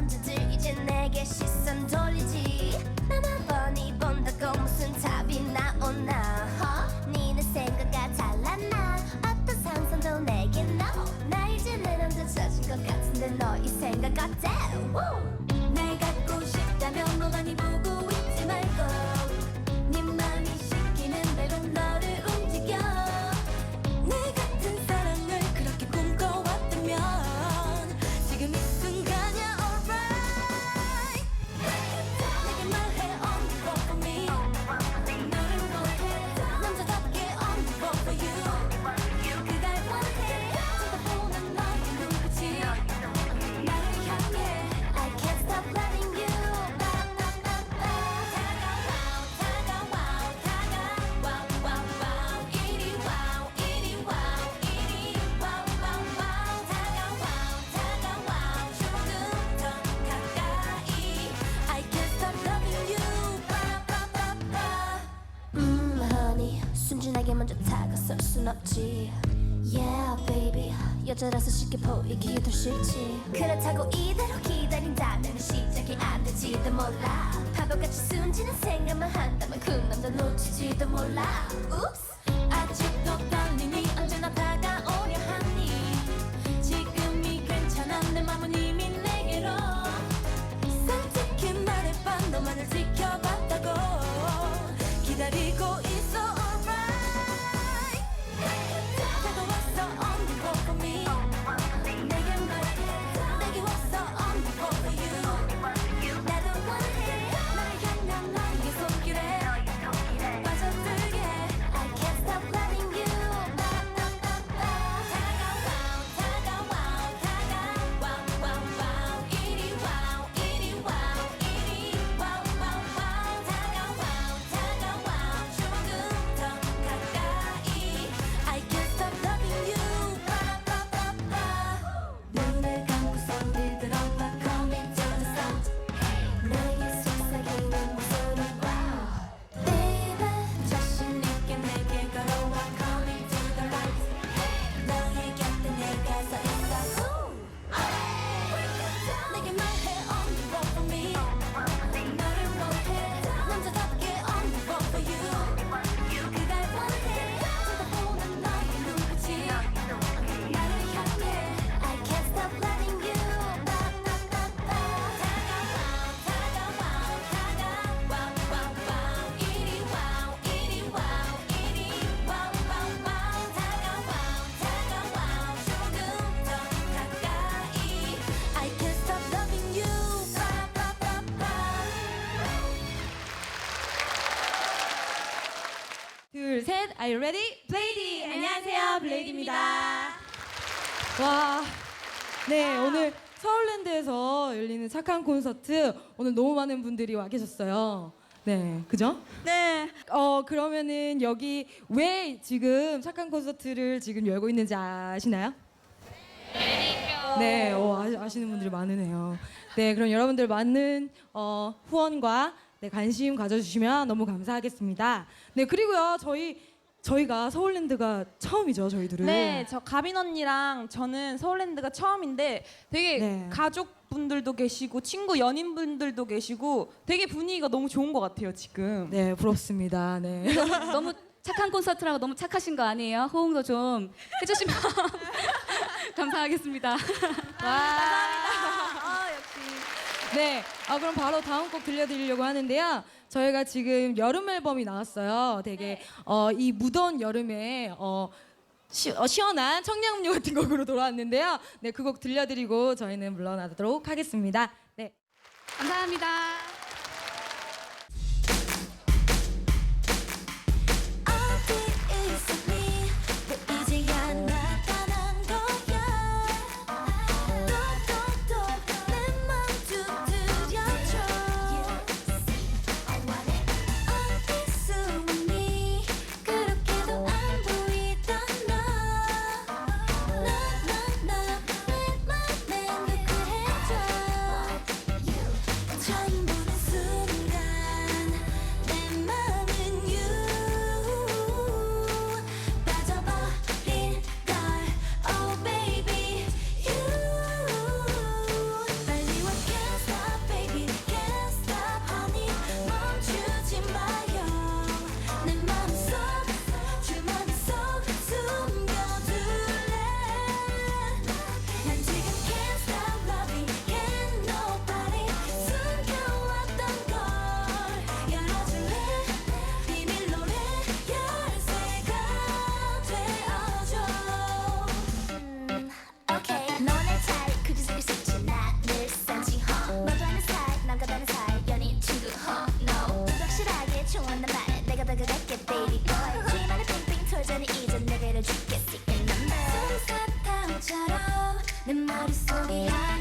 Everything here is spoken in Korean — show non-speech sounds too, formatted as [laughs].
남자들 이제 내게 시선 돌리지 나만 뻔히 본다고 무슨 답이 나오나 huh? 니네 생각과 달랐나 어떤 상상도 내게 no 나 이제 내 남자 찾은 것 같은데 너 이 생각 어때 Woo! 없지. Yeah baby. 여자라서 쉽게 보이기도 싫지. 그렇다고 이대로 기다린다면 시작이 안 될지도 몰라. 바보같이 순진한 생각만 한다면 그 남자 놓치지도 몰라. Oops. 아직 둘, 셋, are you ready? 블레이디! 안녕하세요, 블레이디입니다. 와, 네, 오늘 서울랜드에서 열리는 착한 콘서트, 오늘 너무 많은 분들이 와 계셨어요. 네, 그죠? 네. 어, 그러면은 여기 왜 지금 착한 콘서트를 지금 열고 있는지 아시나요? 네, 어, 아, 아시는 분들이 많으네요. 네, 그럼 여러분들 많은 어, 후원과 네, 관심 가져주시면 너무 감사하겠습니다. 네, 그리고요, 저희 저희가 서울랜드가 처음이죠, 저희들은. 네, 저 가빈 언니랑 저는 서울랜드가 처음인데 되게 네. 가족분들도 계시고 친구 연인분들도 계시고 되게 분위기가 너무 좋은 것 같아요 지금. 네, 부럽습니다. 네. 너무 착한 콘서트라고 너무 착하신 거 아니에요? 호응도 좀 해주시면 [laughs] 감사하겠습니다. 아 역시. [laughs] 네, 아, 그럼 바로 다음 곡 들려드리려고 하는데요. 저희가 지금 여름 앨범이 나왔어요. 되게 어, 이 무더운 여름에 어, 시, 어, 시원한 청량음료 같은 곡으로 돌아왔는데요. 네, 그 곡 들려드리고 저희는 물러나도록 하겠습니다. 네. 감사합니다. body's so behind.